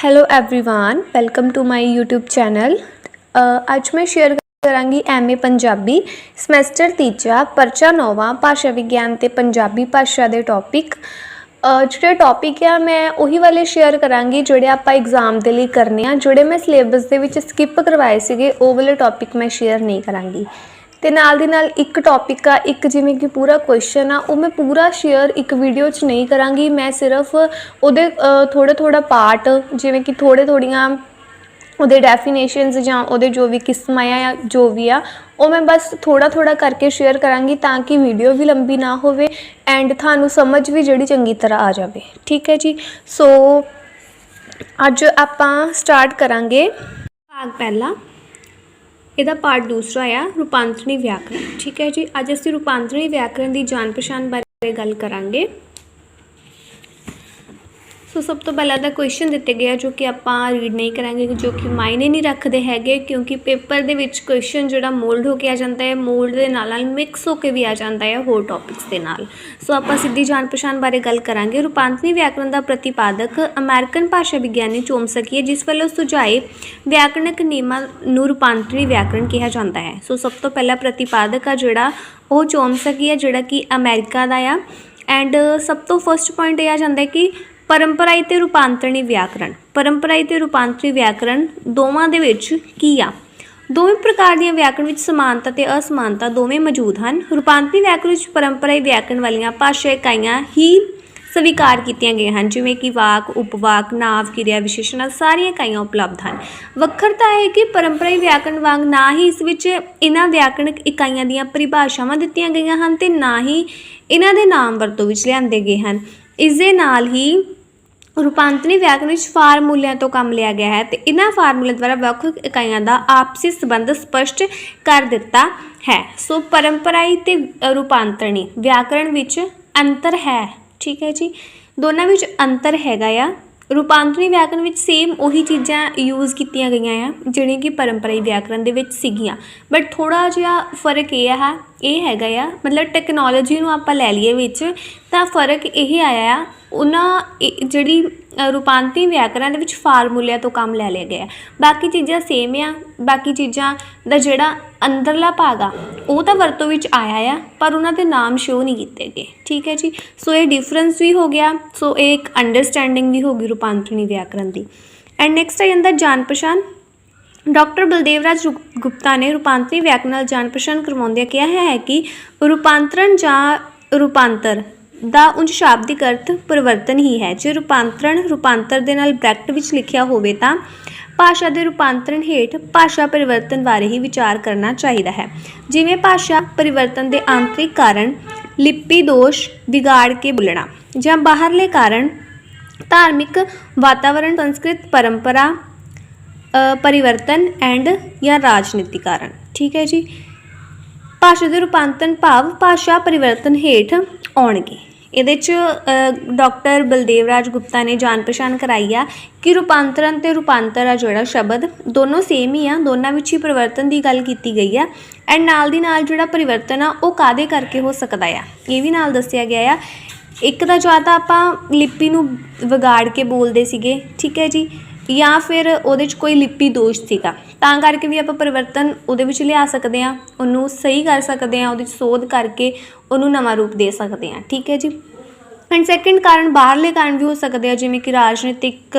hello everyone welcome to my YouTube channel ਅੱਜ ਮੈਂ share ਕਰਾਂਗੀ ਐਮਏ ਪੰਜਾਬੀ ਸਮੈਸਟਰ ਤੀਜਾ ਪਰਚਾ ਨੌਵਾਂ ਭਾਸ਼ਾ ਵਿਗਿਆਨ ਤੇ ਪੰਜਾਬੀ ਭਾਸ਼ਾ ਦੇ ਟੌਪਿਕ ਜਿਹੜੇ ਟੌਪਿਕ ਆ ਮੈਂ ਉਹੀ ਵਾਲੇ ਸ਼ੇਅਰ ਕਰਾਂਗੀ ਜਿਹੜੇ ਆਪਾਂ ਐਗਜ਼ਾਮ ਦੇ ਲਈ ਕਰਨੇ ਆ ਜਿਹੜੇ ਮੈਂ ਸਿਲੇਬਸ ਦੇ ਵਿੱਚ ਸਕਿਪ ਕਰਵਾਏ ਸੀਗੇ ਉਹ ਵਾਲੇ ਟੌਪਿਕ ਮੈਂ ਸ਼ੇਅਰ ਨਹੀਂ ਕਰਾਂਗੀ ਤੇ ਨਾਲ ਦੀ ਨਾਲ ਇੱਕ ਟੌਪਿਕ ਆ, ਇੱਕ ਜਿਵੇਂ ਕਿ ਪੂਰਾ ਕੁਐਸਚਨ ਆ, ਉਹ ਮੈਂ ਪੂਰਾ ਸ਼ੇਅਰ ਇੱਕ ਵੀਡੀਓ 'ਚ ਨਹੀਂ ਕਰਾਂਗੀ। ਮੈਂ ਸਿਰਫ ਉਹਦੇ ਥੋੜਾ ਥੋੜਾ ਪਾਰਟ ਜਿਵੇਂ ਕਿ ਥੋੜੇ ਥੋੜੀਆਂ ਉਹਦੇ ਡੈਫੀਨੇਸ਼ਨਸ ਜਾਂ ਉਹਦੇ ਜੋ ਵੀ ਕਿਸਮਾਂ ਆ ਜਾਂ ਜੋ ਵੀ ਆ, ਉਹ ਮੈਂ ਬਸ ਥੋੜਾ ਥੋੜਾ ਕਰਕੇ ਸ਼ੇਅਰ ਕਰਾਂਗੀ ਤਾਂ ਕਿ ਵੀਡੀਓ ਵੀ ਲੰਬੀ ਨਾ ਹੋਵੇ ਐਂਡ ਤੁਹਾਨੂੰ ਸਮਝ ਵੀ ਜਿਹੜੀ ਚੰਗੀ ਤਰ੍ਹਾਂ ਆ ਜਾਵੇ। ਠੀਕ ਹੈ ਜੀ? ਸੋ ਅੱਜ ਆਪਾਂ ਸਟਾਰਟ ਕਰਾਂਗੇ। ਭਾਗ ਪਹਿਲਾ ਇਹਦਾ ਪਾਰਟ ਦੂਸਰਾ ਆ ਰੂਪਾਂਤਰਣੀ ਵਿਆਕਰਣ। ਠੀਕ ਹੈ ਜੀ, ਅੱਜ ਅਸੀਂ ਰੂਪਾਂਤਰੀ ਵਿਆਕਰਣ ਦੀ ਜਾਣ ਪਛਾਣ ਬਾਰੇ ਗੱਲ ਕਰਾਂਗੇ। ਸੋ ਸਭ ਤੋਂ ਪਹਿਲਾਂ ਤਾਂ ਕੁਐਸਚਨ ਦਿੱਤੇ ਗਏ ਆ ਜੋ ਕਿ ਆਪਾਂ ਰੀਡ ਨਹੀਂ ਕਰਾਂਗੇ, ਜੋ ਕਿ ਮਾਇਨੇ ਨਹੀਂ ਰੱਖਦੇ ਹੈਗੇ, ਕਿਉਂਕਿ ਪੇਪਰ ਦੇ ਵਿੱਚ ਕੁਐਸਚਨ ਜਿਹੜਾ ਮੋਲਡ ਹੋ ਕੇ ਆ ਜਾਂਦਾ ਹੈ ਮੋਲਡ ਦੇ ਨਾਲ ਨਾਲ ਮਿਕਸ ਹੋ ਕੇ ਵੀ ਆ ਜਾਂਦਾ ਹੈ ਹੋਰ ਟੌਪਿਕਸ ਦੇ ਨਾਲ। ਸੋ ਆਪਾਂ ਸਿੱਧੀ ਜਾਣ ਪਛਾਣ ਬਾਰੇ ਗੱਲ ਕਰਾਂਗੇ। ਰੂਪਾਂਤਰੀ ਵਿਆਕਰਣ ਦਾ ਪ੍ਰਤੀਪਾਦਕ ਅਮਰੀਕਨ ਭਾਸ਼ਾ ਵਿਗਿਆਨੀ ਚੋਮਸਕੀ ਹੈ ਜਿਸ ਵੱਲੋਂ ਸੁਝਾਏ ਵਿਆਕਰਣਿਕ ਨਿਯਮਾਂ ਨੂੰ ਰੂਪਾਂਤਰੀ ਵਿਆਕਰਣ ਕਿਹਾ ਜਾਂਦਾ ਹੈ। ਸੋ ਸਭ ਤੋਂ ਪਹਿਲਾ ਪ੍ਰਤੀਪਾਦਕ ਆ ਜਿਹੜਾ, ਉਹ ਚੋਮਸਕੀ ਹੈ ਜਿਹੜਾ ਕਿ ਅਮਰੀਕਾ ਦਾ ਆ। ਐਂਡ ਸਭ ਤੋਂ ਫਰਸਟ ਪੁਆਇੰਟ ਇਹ ਆ ਜਾਂਦਾ ਕਿ ਪਰੰਪਰਾਈ ਤੇ ਰੂਪਾਂਤਰਣੀ ਵਿਆਕਰਣ। ਪਰੰਪਰਾਈ ਤੇ ਰੂਪਾਂਤਰੀ ਵਿਆਕਰਣ ਦੋਵਾਂ ਦੇ ਵਿੱਚ ਕੀ ਆ? ਦੋਵੇਂ ਪ੍ਰਕਾਰ ਦੀਆਂ ਵਿਆਕਰਣ ਵਿੱਚ ਸਮਾਨਤਾ ਤੇ ਅਸਮਾਨਤਾ ਦੋਵੇਂ ਮੌਜੂਦ ਹਨ। ਰੂਪਾਂਤਰੀ ਵਿਆਕਰਣ ਵਿੱਚ ਪਰੰਪਰਾਈ ਵਿਆਕਰਣ ਵਾਲੀਆਂ ਭਾਸ਼ਾ ਇਕਾਈਆਂ ਹੀ ਸਵੀਕਾਰ ਕੀਤੀਆਂ ਗਈਆਂ ਹਨ, ਜਿਵੇਂ ਕਿ ਵਾਕ, ਉਪਵਾਕ, ਨਾਂਵ, ਕਿਰਿਆ ਵਿਸ਼ੇਸ਼ਣ ਸਾਰੀਆਂ ਇਕਾਈਆਂ ਉਪਲਬਧ ਹਨ। ਵੱਖਰਤਾ ਹੈ ਕਿ ਪਰੰਪਰਾਈ ਵਿਆਕਰਣ ਵਾਂਗ ਨਾ ਹੀ ਇਸ ਵਿੱਚ ਇਹਨਾਂ ਵਿਆਕਰਣ ਇਕਾਈਆਂ ਦੀਆਂ ਪਰਿਭਾਸ਼ਾਵਾਂ ਦਿੱਤੀਆਂ ਗਈਆਂ ਹਨ ਤੇ ਨਾ ਹੀ ਇਹਨਾਂ ਦੇ ਨਾਮ ਵਰਤੋਂ ਵਿੱਚ ਲਿਆਂਦੇ ਗਏ ਹਨ। ਇਸ ਦੇ ਨਾਲ ਹੀ ਰੂਪਾਂਤਰੀ ਵਿਆਕਰਨ ਵਿੱਚ ਫਾਰਮੂਲਿਆਂ ਤੋਂ ਕੰਮ ਲਿਆ ਗਿਆ ਹੈ ਤੇ ਇਹਨਾਂ ਫਾਰਮੂਲਿਆਂ ਦੁਆਰਾ ਵੱਖ-ਵੱਖ ਇਕਾਈਆਂ ਦਾ ਆਪਸੀ ਸੰਬੰਧ ਸਪਸ਼ਟ ਕਰ ਦਿੱਤਾ ਹੈ। ਸੋ ਪਰੰਪਰਾਈ ਤੇ ਰੂਪਾਂਤਰਣੀ ਵਿਆਕਰਣ ਵਿੱਚ ਅੰਤਰ ਹੈ। ਠੀਕ ਹੈ ਜੀ? ਦੋਨਾਂ ਵਿੱਚ ਅੰਤਰ ਹੈਗਾ ਆ। ਰੂਪਾਂਤਰੀ ਵਿਆਕਰਣ ਵਿੱਚ ਸੇਮ ਉਹੀ ਚੀਜ਼ਾਂ ਯੂਜ਼ ਕੀਤੀਆਂ ਗਈਆਂ ਆ, ਜਿਹੜੀਆਂ ਕਿ ਪਰੰਪਰਾਈ ਵਿਆਕਰਣ ਦੇ ਵਿੱਚ ਸੀਗੀਆਂ। ਬਟ ਥੋੜਾ ਜਿਹਾ ਫ਼ਰਕ ਇਹ ਆ, ਇਹ ਹੈਗਾ ਆ, ਮਤਲਬ ਟੈਕਨੋਲੋਜੀ ਨੂੰ ਆਪਾਂ ਲੈ ਲਈਏ ਵਿੱਚ, ਤਾਂ ਫ਼ਰਕ ਇਹ ਆਇਆ ਆ ਉਹਨਾਂ ਜਿਹੜੀ ਰੂਪਾਂਤਰੀ ਵਿਆਕਰਨ ਦੇ ਵਿੱਚ ਫਾਰਮੂਲਿਆਂ ਤੋਂ ਕੰਮ ਲੈ ਲਿਆ ਗਿਆ। ਬਾਕੀ ਚੀਜ਼ਾਂ ਸੇਮ ਆ, ਬਾਕੀ ਚੀਜ਼ਾਂ ਦਾ ਜਿਹੜਾ ਅੰਦਰਲਾ ਭਾਗ ਆ, ਉਹ ਤਾਂ ਵਰਤੋਂ ਵਿੱਚ ਆਇਆ ਆ, ਪਰ ਉਹਨਾਂ ਦੇ ਨਾਮ ਸ਼ੋ ਨਹੀਂ ਕੀਤੇ ਗਏ। ਠੀਕ ਹੈ ਜੀ? ਸੋ ਇਹ ਡਿਫਰੈਂਸ ਵੀ ਹੋ ਗਿਆ ਸੋ ਇਹ ਇੱਕ ਅੰਡਰਸਟੈਂਡਿੰਗ ਵੀ ਹੋ ਗਈ ਰੂਪਾਂਤਰੀ ਵਿਆਕਰਨ ਦੀ। ਐਂਡ ਨੈਕਸਟ ਆ ਜਾਂਦਾ ਜਾਣ ਪਛਾਣ। ਡਾਕਟਰ ਬਲਦੇਵ ਰਾਜ ਗੁਪਤਾ ਨੇ ਰੂਪਾਂਤਰੀ ਵਿਆਕਰਨ ਨਾਲ ਜਾਣ ਪਛਾਣ ਕਰਵਾਉਂਦਿਆਂ ਕਿਹਾ ਹੈ ਕਿ ਰੂਪਾਂਤਰਣ ਜਾਂ ਰੂਪਾਂਤਰ ਦਾ ਉਂਝ ਸ਼ਾਬਦਿਕ ਅਰਥ ਪਰਿਵਰਤਨ ਹੀ ਹੈ। ਜੇ ਰੂਪਾਂਤਰਣ ਰੂਪਾਂਤਰ ਦੇ ਨਾਲ ਬ੍ਰੈਕਟ ਵਿੱਚ ਲਿਖਿਆ ਹੋਵੇ ਤਾਂ ਭਾਸ਼ਾ ਦੇ ਰੂਪਾਂਤਰਣ ਹੇਠ ਭਾਸ਼ਾ ਪਰਿਵਰਤਨ ਬਾਰੇ ਹੀ ਵਿਚਾਰ ਕਰਨਾ ਚਾਹੀਦਾ ਹੈ। ਜਿਵੇਂ ਭਾਸ਼ਾ ਪਰਿਵਰਤਨ ਦੇ ਆਂਤਰਿਕ ਕਾਰਨ ਲਿਪੀ ਦੋਸ਼ ਵਿਗਾੜ ਕੇ ਬੋਲਣਾ ਜਾਂ ਬਾਹਰਲੇ ਕਾਰਨ ਧਾਰਮਿਕ ਵਾਤਾਵਰਣ ਸੰਸਕ੍ਰਿਤ ਪਰੰਪਰਾ ਪਰਿਵਰਤਨ ਐਂਡ ਜਾਂ ਰਾਜਨੀਤੀ ਕਾਰਨ। ਠੀਕ ਹੈ ਜੀ? ਭਾਸ਼ਾ ਦੇ ਰੂਪਾਂਤਰਣ ਭਾਵ ਭਾਸ਼ਾ ਪਰਿਵਰਤਨ ਹੇਠ ਆਉਣਗੇ। ਇਹਦੇ 'ਚ ਡਾਕਟਰ ਬਲਦੇਵ ਰਾਜ ਗੁਪਤਾ ਨੇ ਜਾਣ ਪਛਾਣ ਕਰਾਈ ਆ ਕਿ ਰੂਪਾਂਤਰਣ ਤੇ ਰੂਪਾਂਤਰ ਆ ਜਿਹੜਾ ਸ਼ਬਦ, ਦੋਨੋਂ ਸੇਮ ਹੀ ਆ, ਦੋਨਾਂ ਵਿੱਚ ਹੀ ਪਰਿਵਰਤਨ ਦੀ ਗੱਲ ਕੀਤੀ ਗਈ ਆ। ਐਂਡ ਨਾਲ ਦੀ ਨਾਲ ਜਿਹੜਾ ਪਰਿਵਰਤਨ ਆ, ਉਹ ਕਾਦੇ ਕਰਕੇ ਹੋ ਸਕਦਾ ਆ? ਇਹ ਵੀ ਨਾਲ ਦੱਸਿਆ ਗਿਆ ਆ। ਇੱਕ ਤਾਂ ਜਾਂ ਤਾਂ ਆਪਾਂ ਲਿਪੀ ਨੂੰ ਵਿਗਾੜ ਕੇ ਬੋਲਦੇ ਸੀਗੇ, ਠੀਕ ਹੈ ਜੀ। ਜਾਂ ਫਿਰ ਉਹਦੇ 'ਚ ਕੋਈ ਲਿਪੀ ਦੋਸ਼ ਸੀਗਾ। ਤਾਂ ਕਰਕੇ ਵੀ ਆਪਾਂ ਪਰਿਵਰਤਨ ਉਹਦੇ ਵਿੱਚ ਲਿਆ ਸਕਦੇ ਆ ਉਹਨੂੰ ਸਹੀ ਕਰ ਸਕਦੇ ਆ ਉਹਦੇ 'ਚ ਸੋਧ ਕਰਕੇ ਉਹਨੂੰ ਨਵਾਂ ਰੂਪ ਦੇ ਸਕਦੇ ਆ ਠੀਕ ਹੈ ਜੀ? ਐਂਡ ਸੈਕੰਡ ਕਾਰਨ ਬਾਹਰਲੇ ਕਾਰਨ ਵੀ ਹੋ ਸਕਦੇ ਆ, ਜਿਵੇਂ ਕਿ ਰਾਜਨੀਤਿਕ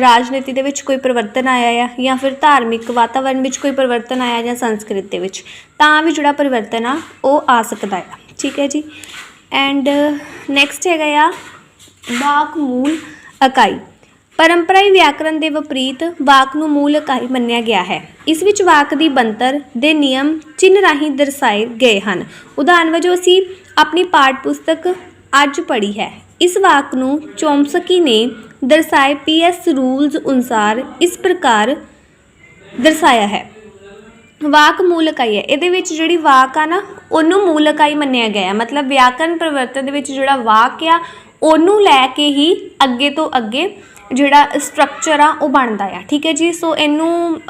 ਰਾਜਨੀਤੀ ਦੇ ਵਿੱਚ ਕੋਈ ਪਰਿਵਰਤਨ ਆਇਆ ਆ, ਜਾਂ ਫਿਰ ਧਾਰਮਿਕ ਵਾਤਾਵਰਣ ਵਿੱਚ ਕੋਈ ਪਰਿਵਰਤਨ ਆਇਆ ਜਾਂ ਸੰਸਕ੍ਰਿਤ ਦੇ ਵਿੱਚ। ਤਾਂ ਵੀ ਜਿਹੜਾ ਪਰਿਵਰਤਨ ਆ, ਉਹ ਆ ਸਕਦਾ ਆ। ਠੀਕ ਹੈ ਜੀ? ਐਂਡ ਨੈਕਸਟ ਹੈਗਾ ਆ ਵਾਕ ਮੂਲ ਇਕਾਈ। ਪਰੰਪਰਾਈ ਵਿਆਕਰਣ ਦੇ ਵਿਪਰੀਤ ਵਾਕ ਨੂੰ ਮੂਲ ਇਕਾਈ ਮੰਨਿਆ ਗਿਆ ਹੈ। ਇਸ ਵਿੱਚ ਵਾਕ ਦੀ ਬਣਤਰ ਦੇ ਨਿਯਮ ਚਿੰਨ੍ਹ ਰਾਹੀਂ ਦਰਸਾਏ ਗਏ ਹਨ। ਉਦਾਹਰਨ ਵਜੋਂ ਅਸੀਂ ਆਪਣੀ ਪਾਠ ਪੁਸਤਕ ਅੱਜ ਪੜ੍ਹੀ ਹੈ। ਇਸ ਵਾਕ ਨੂੰ ਚੋਮਸਕੀ ਨੇ ਦਰਸਾਏ ਪੀਐਸ ਰੂਲਸ ਅਨੁਸਾਰ ਇਸ ਪ੍ਰਕਾਰ ਦਰਸਾਇਆ ਹੈ। ਵਾਕ ਮੂਲ ਇਕਾਈ ਹੈ। ਇਹਦੇ ਵਿੱਚ ਜਿਹੜੀ ਵਾਕ ਆ ਨਾ, ਉਹਨੂੰ ਮੂਲ ਇਕਾਈ ਮੰਨਿਆ ਗਿਆ ਮਤਲਬ ਵਿਆਕਰਨ ਪਰਿਵਰਤਨ ਦੇ ਵਿੱਚ ਜਿਹੜਾ ਵਾਕ ਆ, ਉਹਨੂੰ ਲੈ ਕੇ ਹੀ ਅੱਗੇ ਤੋਂ ਅੱਗੇ ਜਿਹੜਾ ਸਟਰਕਚਰ ਆ, ਉਹ ਬਣਦਾ ਆ। ਠੀਕ ਹੈ ਜੀ? ਸੋ ਇਹਨੂੰ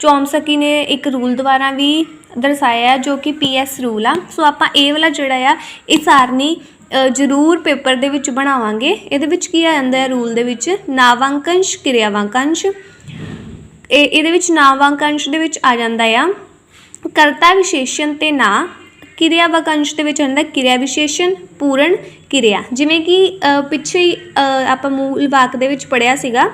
ਚੌਮਸਕੀ ਨੇ ਇੱਕ ਰੂਲ ਦੁਆਰਾ ਵੀ ਦਰਸਾਇਆ ਜੋ ਕਿ ਪੀਐਸ ਰੂਲ ਆ। ਸੋ ਆਪਾਂ ਇਹ ਵਾਲਾ ਜਿਹੜਾ ਆ, ਇਹ ਸਾਰਨੀ ਜ਼ਰੂਰ ਪੇਪਰ ਦੇ ਵਿੱਚ ਬਣਾਵਾਂਗੇ। ਇਹਦੇ ਵਿੱਚ ਕੀ ਆ ਜਾਂਦਾ ਹੈ ਰੂਲ ਦੇ ਵਿੱਚ? ਨਾਵਾਂਕੰਸ਼, ਕਿਰਿਆਵਾਂਕੰਸ਼। ਇਹ, ਇਹਦੇ ਵਿੱਚ ਨਾਵਾਂਕੰਸ਼ ਦੇ ਵਿੱਚ ਆ ਜਾਂਦਾ ਆ। ਕਰਤਾ ਵਿਸ਼ੇਸ਼ਣ ਤੇ ਨਾ ਕਿਰਿਆ ਵਾਕੰਸ਼ ਦੇ ਵਿੱਚ ਆਉਂਦਾ ਕਿਰਿਆ ਵਿਸ਼ੇਸ਼ਣ, ਪੂਰਨ ਕਿਰਿਆ। ਜਿਵੇਂ ਕਿ ਪਿੱਛੇ ਹੀ ਆਪਾਂ ਮੂਲ ਵਾਕ ਦੇ ਵਿੱਚ ਪੜਿਆ ਸੀਗਾ,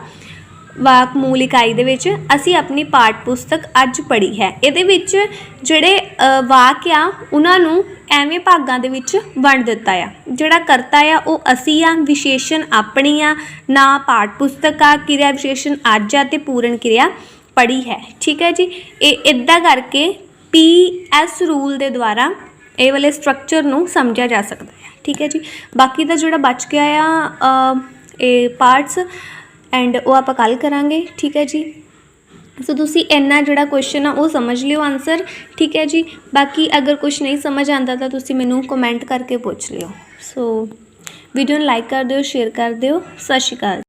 ਵਾਕ ਮੂਲ ਇਕਾਈ ਦੇ ਵਿੱਚ, ਅਸੀਂ ਆਪਣੀ ਪਾਠ ਪੁਸਤਕ ਅੱਜ ਪੜ੍ਹੀ ਹੈ। ਇਹਦੇ ਵਿੱਚ ਜਿਹੜੇ ਵਾਕ ਆ, ਉਹਨਾਂ ਨੂੰ ਐਵੇਂ ਭਾਗਾਂ ਦੇ ਵਿੱਚ ਵੰਡ ਦਿੱਤਾ ਆ। ਜਿਹੜਾ ਕਰਤਾ ਆ, ਉਹ ਅਸੀਂ ਆ, ਵਿਸ਼ੇਸ਼ਣ ਆਪਣੀ ਆ, ਨਾ ਪਾਠ ਪੁਸਤਕ ਆ, ਕਿਰਿਆ ਵਿਸ਼ੇਸ਼ਣ ਅੱਜ ਆ ਤੇ ਪੂਰਨ ਕਿਰਿਆ ਪੜ੍ਹੀ ਹੈ। ਠੀਕ ਹੈ ਜੀ? ਇਹ ਇਦਾਂ ਕਰਕੇ ਪੀ ਐਸ ਰੂਲ ਦੇ ਦੁਆਰਾ ਇਹ ਵਾਲੇ ਸਟਰਕਚਰ ਨੂੰ ਸਮਝਿਆ ਜਾ ਸਕਦਾ ਹੈ। ਠੀਕ ਹੈ ਜੀ? ਬਾਕੀ ਦਾ ਜਿਹੜਾ ਬਚ ਗਿਆ ਆ ਇਹ ਪਾਰਟਸ ਐਂਡ ਉਹ ਆਪਾਂ ਕੱਲ ਕਰਾਂਗੇ। ਠੀਕ ਹੈ ਜੀ? ਸੋ ਤੁਸੀਂ ਇੰਨਾ ਜਿਹੜਾ ਕੁਐਸਚਨ ਆ, ਉਹ ਸਮਝ ਲਿਓ ਆਨਸਰ ਠੀਕ ਹੈ ਜੀ? ਬਾਕੀ ਅਗਰ ਕੁਝ ਨਹੀਂ ਸਮਝ ਆਉਂਦਾ, ਤਾਂ ਤੁਸੀਂ ਮੈਨੂੰ ਕਮੈਂਟ ਕਰਕੇ ਪੁੱਛ ਲਿਓ। ਸੋ ਵੀਡੀਓ ਨੂੰ ਲਾਈਕ ਕਰ ਦਿਓ ਸ਼ੇਅਰ ਕਰ ਦਿਓ। ਸਤਿ ਸ਼੍ਰੀ ਅਕਾਲ।